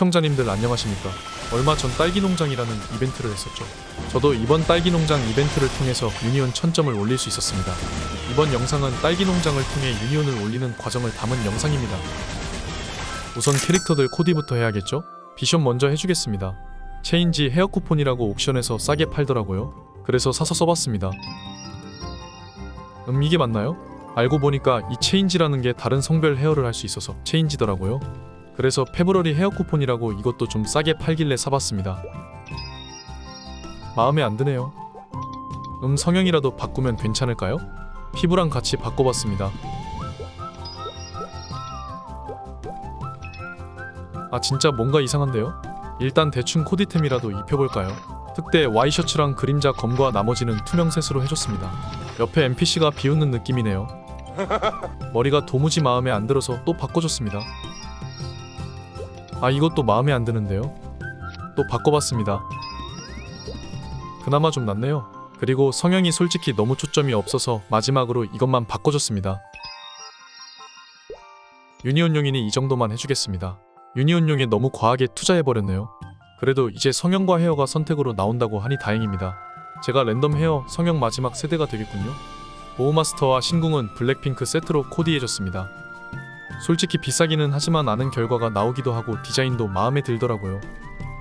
시청자님들 안녕하십니까? 얼마 전 딸기 농장이라는 이벤트를 했었죠. 저도 이번 딸기 농장 이벤트를 통해서 유니온 1000점을 올릴 수 있었습니다. 이번 영상은 딸기 농장을 통해 유니온을 올리는 과정을 담은 영상입니다. 우선 캐릭터들 코디부터 해야겠죠? 비숍 먼저 해주겠습니다. 체인지 헤어 쿠폰이라고 옥션에서 싸게 팔더라고요. 그래서 사서 써봤습니다. 음 이게 맞나요? 알고 보니까 이 체인지라는 게 다른 성별 헤어를 할 수 있어서 체인지더라고요. 그래서 페브러리 헤어 쿠폰이라고 이것도 좀 싸게 팔길래 사봤습니다. 마음에 안 드네요. 음 성형이라도 바꾸면 괜찮을까요? 피부랑 같이 바꿔봤습니다. 아 진짜 뭔가 이상한데요? 일단 대충 코디템이라도 입혀볼까요? 특대 와이셔츠랑 그림자 검과 나머지는 투명셋으로 해줬습니다. 옆에 NPC가 비웃는 느낌이네요. 머리가 도무지 마음에 안 들어서 또 바꿔줬습니다. 아 이것도 마음에 안 드는데요. 또 바꿔봤습니다. 그나마 좀 낫네요. 그리고 성형이 솔직히 너무 초점이 없어서 마지막으로 이것만 바꿔줬습니다. 유니온용이니 이 정도만 해주겠습니다. 유니온 용에 너무 과하게 투자해버렸네요. 그래도 이제 성형과 헤어가 선택으로 나온다고 하니 다행입니다. 제가 랜덤 헤어 성형 마지막 세대가 되겠군요. 보호마스터와 신궁은 블랙핑크 세트로 코디해줬습니다. 솔직히 비싸기는 하지만 아는 결과가 나오기도 하고 디자인도 마음에 들더라고요.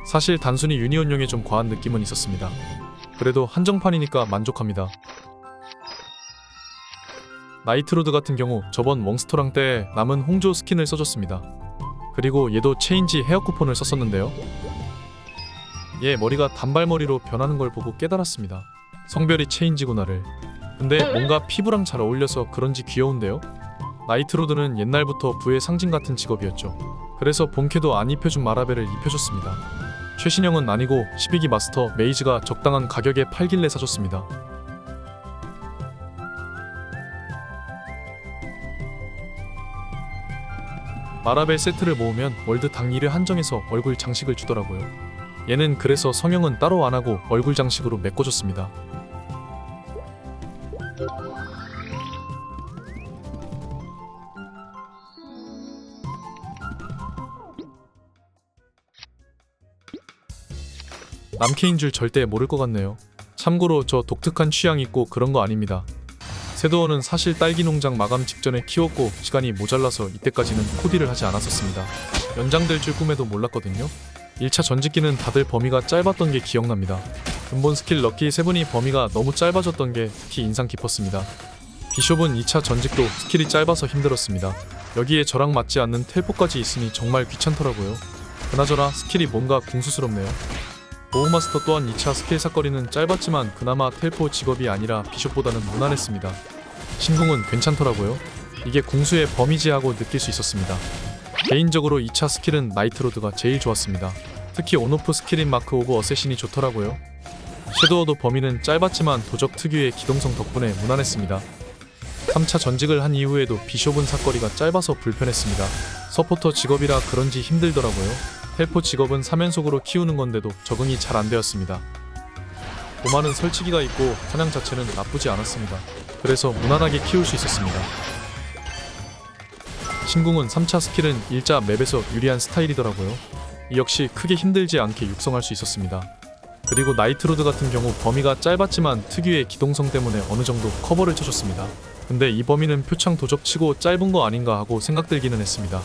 사실 단순히 유니온용에 좀 과한 느낌은 있었습니다. 그래도 한정판이니까 만족합니다. 나이트로드 같은 경우 저번 멍스터랑 때 남은 홍조 스킨을 써줬습니다. 그리고 얘도 체인지 헤어 쿠폰을 썼었는데요. 얘 머리가 단발머리로 변하는 걸 보고 깨달았습니다. 성별이 체인지구나를. 근데 뭔가 피부랑 잘 어울려서 그런지 귀여운데요? 나이트로드는 옛날부터 부의 상징 같은 직업이었죠. 그래서 본캐도 안 입혀준 마라벨을 입혀줬습니다. 최신형은 아니고 12기 마스터 메이즈가 적당한 가격에 팔길래 사줬습니다. 마라벨 세트를 모으면 월드 당 1회 한정해서 얼굴 장식을 주더라고요. 얘는 그래서 성형은 따로 안 하고 얼굴 장식으로 메꿔줬습니다. 남캐인 줄 절대 모를 것 같네요. 참고로 저 독특한 취향 있고 그런 거 아닙니다. 세도어는 사실 딸기 농장 마감 직전에 키웠고 시간이 모자라서 이때까지는 코디를 하지 않았었습니다. 연장될 줄 꿈에도 몰랐거든요. 1차 전직기는 다들 범위가 짧았던 게 기억납니다. 근본 스킬 럭키 세븐이 범위가 너무 짧아졌던 게 특히 인상 깊었습니다. 비숍은 2차 전직도 스킬이 짧아서 힘들었습니다. 여기에 저랑 맞지 않는 텔포까지 있으니 정말 귀찮더라고요. 그나저나 스킬이 뭔가 궁수스럽네요. 보호마스터 또한 2차 스킬 사거리는 짧았지만 그나마 텔포 직업이 아니라 비숍보다는 무난했습니다. 신궁은 괜찮더라고요. 이게 궁수의 범위지하고 느낄 수 있었습니다. 개인적으로 2차 스킬은 나이트로드가 제일 좋았습니다. 특히 온오프 스킬인 마크 오브 어세신이 좋더라고요. 섀도워도 범위는 짧았지만 도적 특유의 기동성 덕분에 무난했습니다. 3차 전직을 한 이후에도 비숍은 사거리가 짧아서 불편했습니다. 서포터 직업이라 그런지 힘들더라고요. 텔포 직업은 3연속으로 키우는 건데도 적응이 잘 안 되었습니다. 도마는 설치기가 있고 사냥 자체는 나쁘지 않았습니다. 그래서 무난하게 키울 수 있었습니다. 신궁은 3차 스킬은 일자 맵에서 유리한 스타일이더라고요. 이 역시 크게 힘들지 않게 육성할 수 있었습니다. 그리고 나이트로드 같은 경우 범위가 짧았지만 특유의 기동성 때문에 어느 정도 커버를 쳐줬습니다. 근데 이 범위는 표창 도적치고 짧은 거 아닌가 하고 생각들기는 했습니다.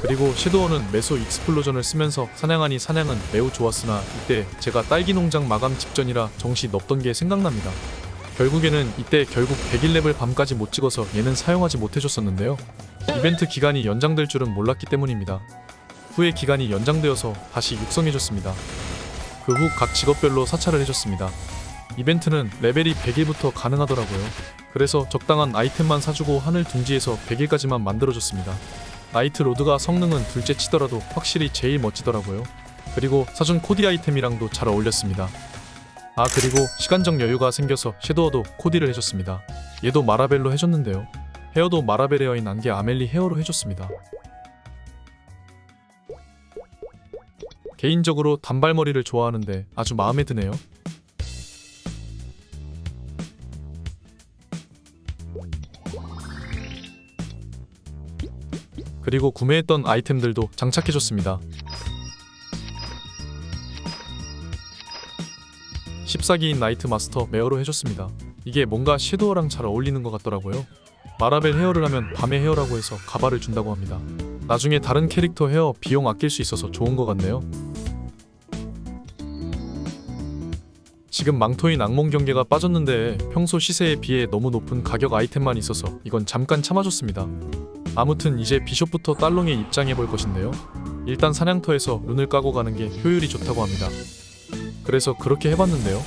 그리고 섀도워는 메소 익스플로전을 쓰면서 사냥하니 사냥은 매우 좋았으나 이때 제가 딸기 농장 마감 직전이라 정시 넣던 게 생각납니다. 결국에는 이때 결국 101레벨 밤까지 못 찍어서 얘는 사용하지 못해줬었는데요. 이벤트 기간이 연장될 줄은 몰랐기 때문입니다. 후에 기간이 연장되어서 다시 육성해줬습니다. 그 후 각 직업별로 사찰을 해줬습니다. 이벤트는 레벨이 100일부터 가능하더라고요. 그래서 적당한 아이템만 사주고 하늘 둥지에서 100일까지만 만들어줬습니다. 나이트 로드가 성능은 둘째 치더라도 확실히 제일 멋지더라고요. 그리고 사준 코디 아이템이랑도 잘 어울렸습니다. 아 그리고 시간적 여유가 생겨서 섀도워도 코디를 해줬습니다. 얘도 마라벨로 해줬는데요. 헤어도 마라벨 헤어인 안개 아멜리 헤어로 해줬습니다. 개인적으로 단발머리를 좋아하는데 아주 마음에 드네요. 그리고 구매했던 아이템들도 장착해줬습니다. 14기인 나이트 마스터 메어로 해줬습니다. 이게 뭔가 섀도우랑 잘 어울리는 것 같더라고요. 마라벨 헤어를 하면 밤의 헤어라고 해서 가발을 준다고 합니다. 나중에 다른 캐릭터 헤어 비용 아낄 수 있어서 좋은 것 같네요. 지금 망토인 악몽 경계가 빠졌는데 평소 시세에 비해 너무 높은 가격 아이템만 있어서 이건 잠깐 참아줬습니다. 아무튼 이제 비숍부터 딸롱에 입장해 볼 것인데요. 일단 사냥터에서 룬을 까고 가는 게 효율이 좋다고 합니다. 그래서 그렇게 해봤는데요.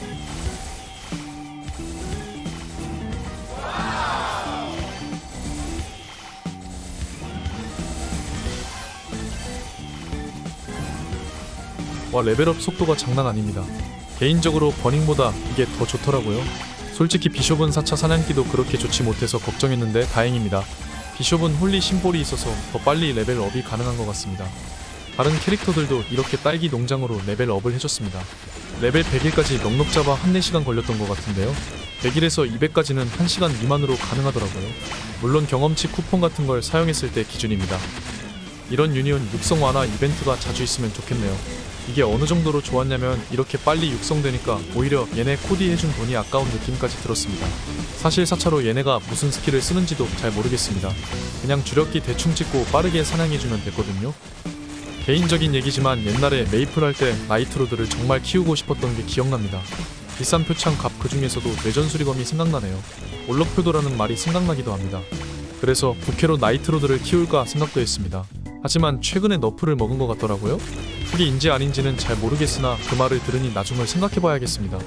와 레벨업 속도가 장난 아닙니다. 개인적으로 버닝보다 이게 더 좋더라고요. 솔직히 비숍은 4차 사냥기도 그렇게 좋지 못해서 걱정했는데 다행입니다. 비숍은 홀리 심볼이 있어서 더 빨리 레벨업이 가능한 것 같습니다. 다른 캐릭터들도 이렇게 딸기 농장으로 레벨업을 해줬습니다. 레벨 100일까지 넉넉 잡아 한 4시간 걸렸던 것 같은데요. 100일에서 200까지는 1시간 미만으로 가능하더라고요. 물론 경험치 쿠폰 같은 걸 사용했을 때 기준입니다. 이런 유니온 육성 완화 이벤트가 자주 있으면 좋겠네요. 이게 어느 정도로 좋았냐면 이렇게 빨리 육성되니까 오히려 얘네 코디 해준 돈이 아까운 느낌까지 들었습니다. 사실 4차로 얘네가 무슨 스킬을 쓰는지도 잘 모르겠습니다. 그냥 주력기 대충 찍고 빠르게 사냥해주면 됐거든요. 개인적인 얘기지만 옛날에 메이플 할 때 나이트로드를 정말 키우고 싶었던 게 기억납니다. 비싼 표창 값 그 중에서도 뇌전수리검이 생각나네요. 올럭표도라는 말이 생각나기도 합니다. 그래서 부캐로 나이트로드를 키울까 생각도 했습니다. 하지만 최근에 너프를 먹은 것 같더라고요. 그게 인지 아닌지는 잘 모르겠으나 그 말을 들으니 나중을 생각해봐야겠습니다.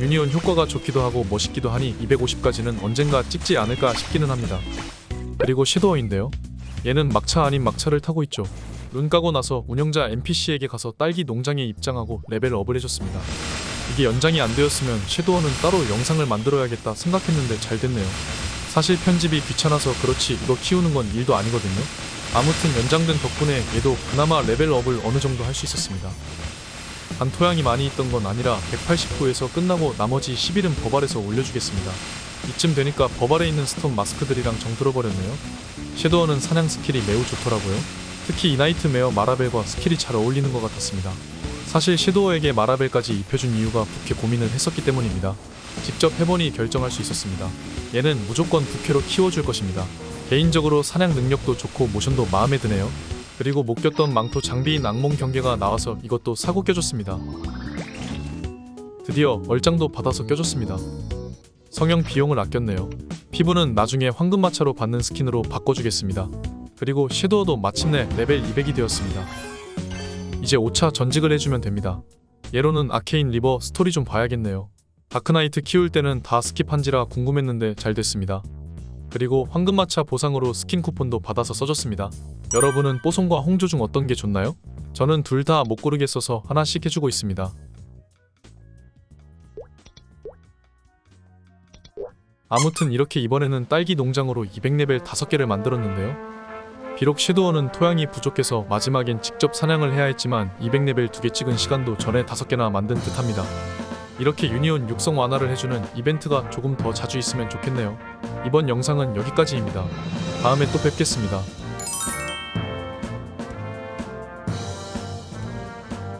유니온 효과가 좋기도 하고 멋있기도 하니 250까지는 언젠가 찍지 않을까 싶기는 합니다. 그리고 섀도어인데요. 얘는 막차 아닌 막차를 타고 있죠. 눈 까고 나서 운영자 NPC에게 가서 딸기 농장에 입장하고 레벨업을 해줬습니다. 이게 연장이 안 되었으면 섀도어는 따로 영상을 만들어야겠다 생각했는데 잘 됐네요. 사실 편집이 귀찮아서 그렇지 이거 키우는 건 일도 아니거든요. 아무튼 연장된 덕분에 얘도 그나마 레벨업을 어느 정도 할 수 있었습니다. 단 토양이 많이 있던 건 아니라 189에서 끝나고 나머지 10일은 버발에서 올려주겠습니다. 이쯤 되니까 버발에 있는 스톤 마스크들이랑 정들어버렸네요. 섀도어는 사냥 스킬이 매우 좋더라고요. 특히 이나이트 메어 마라벨과 스킬이 잘 어울리는 것 같았습니다. 사실 섀도어에게 마라벨까지 입혀준 이유가 부캐 고민을 했었기 때문입니다. 직접 해보니 결정할 수 있었습니다. 얘는 무조건 부캐로 키워줄 것입니다. 개인적으로 사냥 능력도 좋고 모션도 마음에 드네요. 그리고 못 꼈던 망토 장비인 악몽 경계가 나와서 이것도 사고 껴줬습니다. 드디어 얼짱도 받아서 껴줬습니다. 성형 비용을 아꼈네요. 피부는 나중에 황금마차로 받는 스킨으로 바꿔주겠습니다. 그리고 섀도우도 마침내 레벨 200이 되었습니다. 이제 5차 전직을 해주면 됩니다. 예로는 아케인 리버 스토리 좀 봐야겠네요. 다크나이트 키울 때는 다 스킵한지라 궁금했는데 잘 됐습니다. 그리고 황금마차 보상으로 스킨 쿠폰도 받아서 써줬습니다. 여러분은 뽀송과 홍조 중 어떤 게 좋나요? 저는 둘 다 못 고르겠어서 하나씩 해주고 있습니다. 아무튼 이렇게 이번에는 딸기 농장으로 200레벨 5개를 만들었는데요. 비록 섀도우는 토양이 부족해서 마지막엔 직접 사냥을 해야 했지만 200레벨 2개 찍은 시간도 전에 5개나 만든 듯합니다. 이렇게 유니온 육성 완화를 해주는 이벤트가 조금 더 자주 있으면 좋겠네요. 이번 영상은 여기까지입니다. 다음에 또 뵙겠습니다.